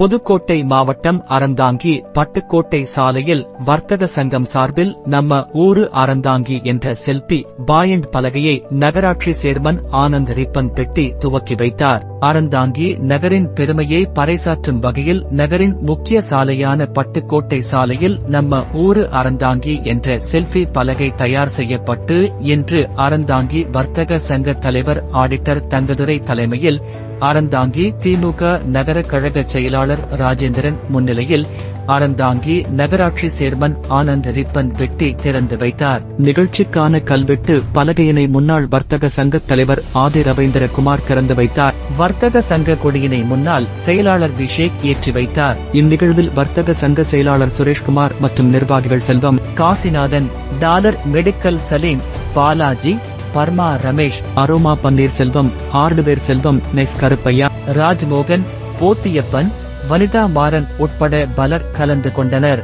புதுக்கோட்டை மாவட்டம் அறந்தாங்கி பட்டுக்கோட்டை சாலையில் வர்த்தக சங்கம் சார்பில் நம்ம ஊரு அறந்தாங்கி என்ற செல்பி பாயண்ட் பலகையை நகராட்சி சேர்மன் ஆனந்த் ரிப்பன் பெட்டி துவக்கி வைத்தார். அறந்தாங்கி நகரின் பெருமையை பறைசாற்றும் வகையில் நகரின் முக்கிய சாலையான பட்டுக்கோட்டை சாலையில் நம்ம ஊரு அறந்தாங்கி என்ற செல்பி பலகை தயார் செய்யப்பட்டு இன்று அறந்தாங்கி வர்த்தக சங்க தலைவர் ஆடிட்டர் தங்கதுரை தலைமையில் அறந்தாங்கி திமுக நகர கழக செயலாளர் ராஜேந்திரன் முன்னிலையில் அறந்தாங்கி நகராட்சி சேர்மன் ஆனந்த் ரிப்பன் வெட்டி திறந்து வைத்தார். நிகழ்ச்சிக்கான கல்வெட்டு பலகையினை முன்னாள் வர்த்தக சங்க தலைவர் ஆதி ரவீந்திர குமார் திறந்து வைத்தார். வர்த்தக சங்க கொடியினை முன்னால் செயலாளர் விஷேக் ஏற்றி வைத்தார். இந்நிகழ்வில் வர்த்தக சங்க செயலாளர் சுரேஷ்குமார் மற்றும் நிர்வாகிகள் Selvam. Kasinathan Dollar Medical Salim Balaji Burma Ramesh Aroma Panneer Selvam hardware Selvam Ness Karuppaiya Rajmohan Pothiyappan Vanitha Maran உட்பட பலர் கலந்து கொண்டனர்.